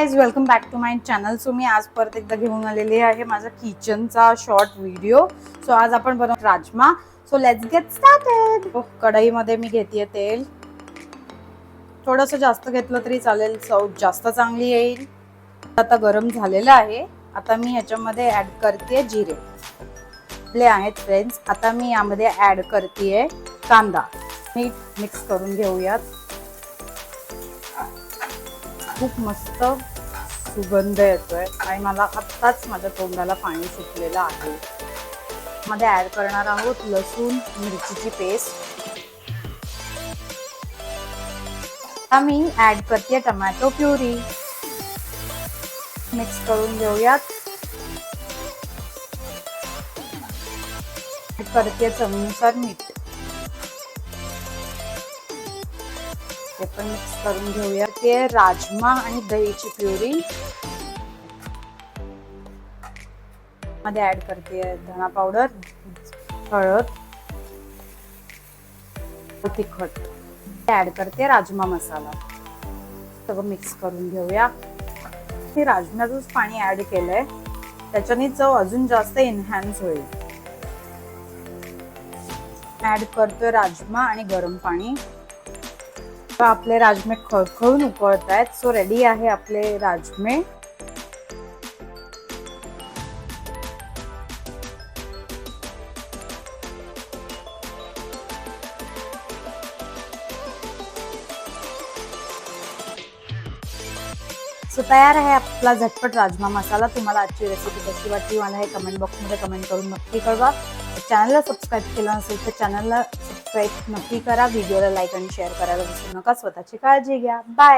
Guys welcome back to my channel so मी आज परत एकदा घेऊन आलेली आहे माझा किचनचा शॉर्ट व्हिडिओ सो आज आपण बनव rajma. So let's get started कढईमध्ये मी घेते तेल. थोडंसं जास्त घेतलं तरी चालेल. चव जास्त चांगली येईल. आता गरम झालेलं आहे. आता मी ह्याच्यामध्ये ऍड करते जिरे. आपले आहेत फ्रेंड्स आता मी यामध्ये ऍड करते कांदा. मीठ मिक्स करून घेऊयात. खूप मस्त सुगंध येतोय आणि मला आत्ताच माझ्या तोंडाला पाणी सुटलेलं आहे. मध्ये ऍड करणार आहोत लसूण मिरचीची पेस्ट आता मी ऍड करते टमॅटो प्युरी. मिक्स करून घेऊयात. करते चवीनुसार मीठ. ते पण मिक्स करून घेऊया. ते राजमा आणि दहीची प्युरी. मध्ये ऍड करते धना पावडर हळद तिखट. ऍड करते राजमा मसाला. सगळं मिक्स करून घेऊया. हे राजम्याचंच पाणी ऍड केलंय त्याच्याने चव अजून जास्त एनहॅन्स होईल. ऍड करतोय राजमा आणि गरम पाणी. आता आपले राजमे खळखळून उकळत आहेत. सो रेडी आहे आपले राजमे. सो तयार आहे आपला झटपट राजमा मसाला. तुम्हाला आजची रेसिपी कशी वाटली मला हे कमेंट बॉक्समध्ये कमेंट करून नक्की कळवा. चॅनलला सबस्क्राईब केलं नसेल तर चॅनलला सबस्क्राईब नक्की करा व्हिडिओला लाईक आणि शेअर करायला विसरू नका. स्वतःची काळजी घ्या. बाय